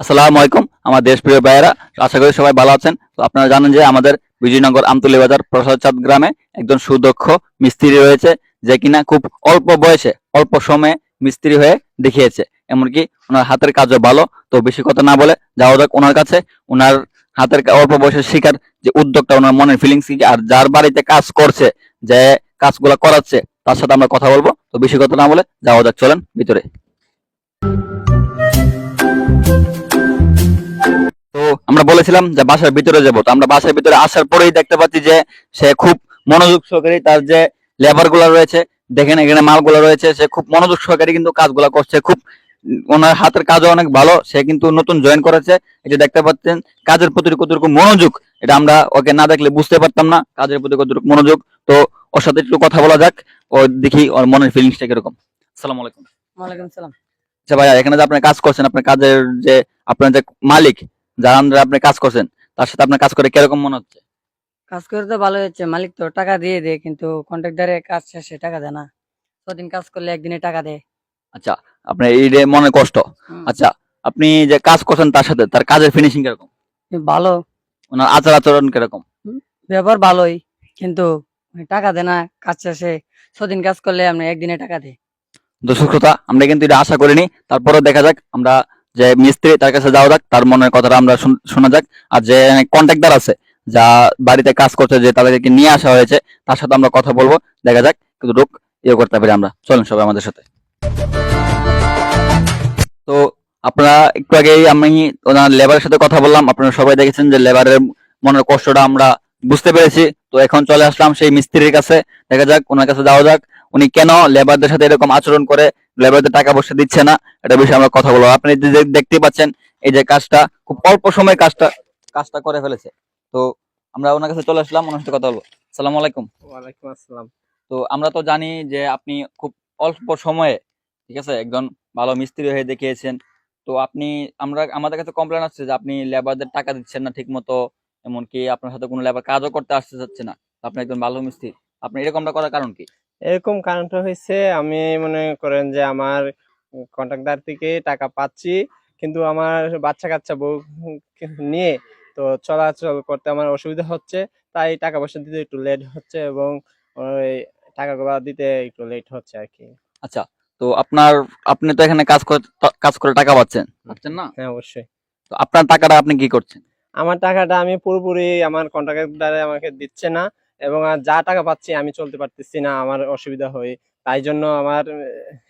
আসসালামু আলাইকুম, আমার দেশপ্রিয় ভাইয়েরা, আশা করি সবাই ভালো আছেন। তো আপনারা জানেন যে আমাদের বিজয়নগর আমতলী বাজার প্রসাদ চাঁদ গ্রামে একজন সুদক্ষ মিস্ত্রি রয়েছে, যে কিনা খুব অল্প বয়সে, অল্প সময়ে মিস্ত্রি হয়ে দেখিয়েছে। এমনকি ওনার হাতের কাজও ভালো, তো বেশি কথা না বলে যাওয়া যাক ওনার কাছে। ওনার হাতের অল্প বয়সে শিকার যে উদ্যোগটা ওনার মনের ফিলিংস কি, আর যার বাড়িতে কাজ করছে, যে কাজগুলো করাচ্ছে, তার সাথে আমরা কথা বলব। তো বেশি কথা না বলে যাওয়া যাক, চলেন ভিতরে। বলেছিলাম যে বাসার ভিতরে যাব। তো আমরা বাসার ভিতরে আসার পরেই দেখতে পাচ্ছি যে সে খুব মনোযোগ সহকারী তার যে লেবারগুলা রয়েছে দেখেন এখানে মালগুলো রয়েছে সে খুব মনোযোগ সহকারী কিন্তু কাজগুলা করছে। খুব ওনার হাতের কাজও অনেক ভালো সে কিন্তু নতুন জয়েন করেছে। এটা দেখতে পাচ্ছেন কাজের প্রতি কতটুকু মনোযোগ এটা আমরা ওকে না দেখলে বুঝতে পারতাম না কাজের প্রতি কতটুকু মনোযোগ। তো ওর সাথে একটু কথা বলা যাক ও দেখি ওর মনের ফিলিংসটা কীরকম। আসসালামু আলাইকুম। ওয়ালাইকুম সালাম। আচ্ছা ভাইয়া এখানে যে আপনি কাজ করছেন আপনার কাজের যে আপনার যে মালিক যার আন্ডারে আপনি কাজ করছেন তার সাথে আপনার কাজ করে কীরকম মনে হচ্ছে? কাজ করে তো ভালো হচ্ছে। মালিক তো টাকা দিয়ে দেয় কিন্তু কন্ট্রাক্টরে কাজ শেষে টাকা দেয় না। ছদিন কাজ করলে একদিনে টাকা দেয়। আচ্ছা আপনার এই যে মনে কষ্ট। আচ্ছা আপনি যে কাজ করছেন তার সাথে তার কাজের ফিনিশিং কীরকম? ভালো। ওনার আচার আচরণ কীরকম? ব্যবহার ভালোই কিন্তু টাকা দেয় না কাজ শেষে। ছদিন কাজ করলে আপনি একদিনে টাকা দেয়। দর্শক শ্রোতা আমরা কিন্তু এটা আশা করিনি। তারপরে দেখা যাক আমরা যে মিস্ত্রি তার কাছে যাওয়া যাক, তার মনের কথাটা আমরা শোনা যাক। আর যে কন্ট্রাক্টর আছে, যা বাড়িতে কাজ করছে, যে তাদেরকে নিয়ে আসা হয়েছে, তার সাথে আমরা কথা বলব। দেখা যাক, কিন্তু রোগ ইয়ে করতে পারি আমরা। চলেন সবাই আমাদের সাথে। তো আপনারা একটু আগেই আমি ওনার লেবারের সাথে কথা বললাম। আপনারা সবাই দেখেছেন যে লেবারের মনের কষ্টটা আমরা বুঝতে পেরেছি। তো এখন চলে আসলাম সেই মিস্ত্রির কাছে। দেখা যাক, ওনার কাছে যাওয়া যাক। উনি কেন লেবারদের সাথে এরকম আচরণ করে লেবারদের টাকা পয়সা দিচ্ছে না এটা বিষয়ে আমরা কথা বলব। আপনি যে যে- পাচ্ছেন এই যে কাজটা খুব অল্প সময়ে কাজটা কাজটা করে ফেলেছে। তো আমরা ওনার কাছে চলে আসলাম ওনার সাথে কথা বলব। সালাম আলাইকুম। ওয়ালাইকুম আসসালাম। তো আমরা তো জানি যে আপনি খুব অল্প সময়ে ঠিক আছে একজন ভালো মিস্ত্রি হয়ে দেখিয়েছেন। তো আপনি আমরা আমাদের কাছে কমপ্লেন আসছে যে আপনি লেবারদের টাকা দিচ্ছেন না ঠিক মতো এমনকি আপনার সাথে কোনো লেবার কাজও করতে আসতে চাচ্ছে না। আপনি একজন ভালো মিস্ত্রি আপনি এরকমটা করার কারণ কি? এরকম কারণটা হয়েছে। আমি মনে করেন যে আমার কন্ট্রাক্টর থেকে টাকা পাচ্ছি কিন্তু আমার বাচ্চা কাচ্চা বউ নিয়ে তো চলাচল করতে আমার অসুবিধা হচ্ছে। তাই টাকা পয়সা দিতে একটু লেট হচ্ছে এবং ওই টাকাগুলো দিতে একটু লেট হচ্ছে আর কি আচ্ছা তো আপনার আপনি তো এখানে কাজ করে কাজ করে টাকা পাচ্ছেন পাচ্ছেন না? হ্যাঁ অবশ্যই। তো আপনার টাকাটা আপনি কি করছেন? আমার টাকাটা আমি পুরোপুরি আমার কন্ট্রাক্টরে আমাকে দিচ্ছে না। এবং আর যা টাকা পাচ্ছি আমি চলতে পারতেছি না আমার অসুবিধা হয়। তাই জন্য আমার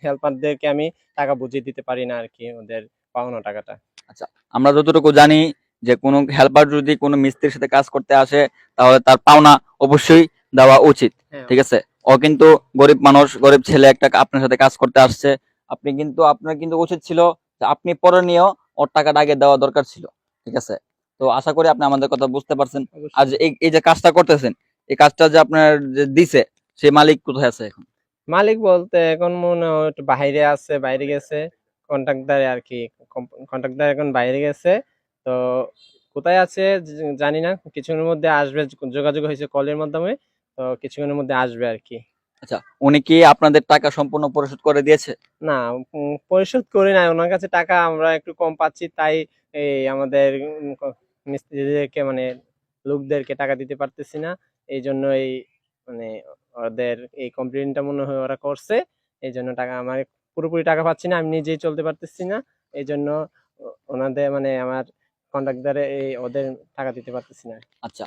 হেল্পারদেরকে আমি টাকা বুঝিয়ে দিতে পারি না আর কি ওদের পাওনা টাকাটা। আচ্ছা আমরা যতটুকু জানি যে কোনো হেল্পার যদি কোনো মিস্ত্রির সাথে কাজ করতে আসে তাহলে তার পাওনা অবশ্যই দেওয়া উচিত হ্যাঁ, ঠিক আছে? ও কিন্তু গরিব মানুষ গরিব ছেলে একটা আপনার সাথে কাজ করতে আসছে। আপনি কিন্তু আপনার কিন্তু উচিত ছিল যে আপনি পরে নিয়েও ওর টাকাটা আগে দেওয়া দরকার ছিল ঠিক আছে? তো আশা করি আপনি আমাদের কথা বুঝতে পারছেন। আর এই যে কাজটা করতেছেন এই কাজটা যে আপনার যে দিছে সেই মালিক কোথায় আছে এখন? মালিক বলতে এখন মনে হয় বাইরে আছে বাইরে গেছে। কন্ট্রাক্টর আর কি কন্ট্রাক্টর এখন বাইরে গেছে। তো কোথায় আছে জানি না। কিছুক্ষণের মধ্যে আসবে যোগাযোগ হয়েছে কলের মাধ্যমে। তো কিছুক্ষণের মধ্যে আসবে আর কি। আচ্ছা উনি কি আপনাদের টাকা সম্পূর্ণ পরিশোধ করে দিয়েছে? না পরিশোধ করে নাই। ওনার কাছে টাকা আমরা একটু কম পাচ্ছি তাই এই আমাদের মিস্ত্রিদেরকে মানে লোকদেরকে টাকা দিতে পারতেছি না। এই জন্য এই মানে ওদের এই কমপ্লেনটা মনে হয় ওরা করছে। এই জন্য টাকা আমার পুরোপুরি টাকা পাচ্ছি না আমি নিজেই চলতে পারতেছি না। এই জন্য ওনাদের মানে আমার কন্ট্রাক্টরে এই ওদের টাকা দিতে পারতেছি না। আচ্ছা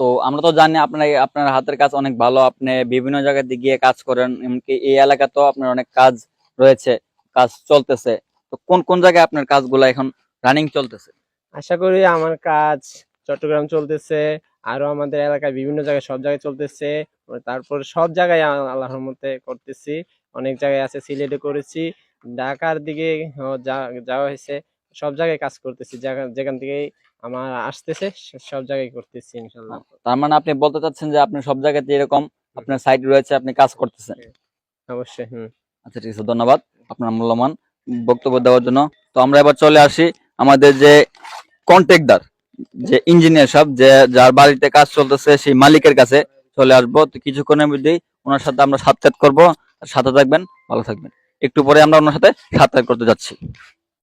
তো আমরা তো জানি আপনার আপনার হাতের কাজ অনেক ভালো আপনি বিভিন্ন জায়গাতে গিয়ে কাজ করেন এমনকি এই এলাকাতেও আপনার অনেক কাজ রয়েছে কাজ চলতেছে। তো কোন কোন জায়গায় আপনার কাজগুলো এখন রানিং চলতেছে? আশা করি আমার কাজ চট্টগ্রাম চলতেছে আরও আমাদের এলাকায় বিভিন্ন জায়গায় সব জায়গায় চলতেছে। তারপর সব জায়গায় আল্লাহর মতে করতেছি। অনেক জায়গায় আছে সিলেটে করেছি। ঢাকার দিকে যাওয়া হয়েছে সব জায়গায় কাজ করতেছি। যেখান থেকে আমার আসতেছে সব জায়গায় করতেছি ইনশাল্লাহ তার মানে আপনি বলতে চাচ্ছেন যে আপনি সব জায়গাতে এরকম আপনার সাইট রয়েছে আপনি কাজ করতেছেন। অবশ্যই হম। আচ্ছা ঠিক আছে ধন্যবাদ আপনার মূল্যবান বক্তব্য দেওয়ার জন্য। তো আমরা এবার চলে আসি আমাদের যে কন্ট্রাক্টর যে ইঞ্জিনিয়ার সব যে যার বাড়িতে কাজ চলতেছে, সেই মালিকের কাছে চলে আসব। তো কিছুক্ষণের মধ্যেই ওনার সাথে আমরা সাক্ষাৎ করব। সাথে থাকবেন, ভালো থাকবেন। একটু পরে আমরা ওনার সাথে সাক্ষাৎ করতে যাচ্ছি।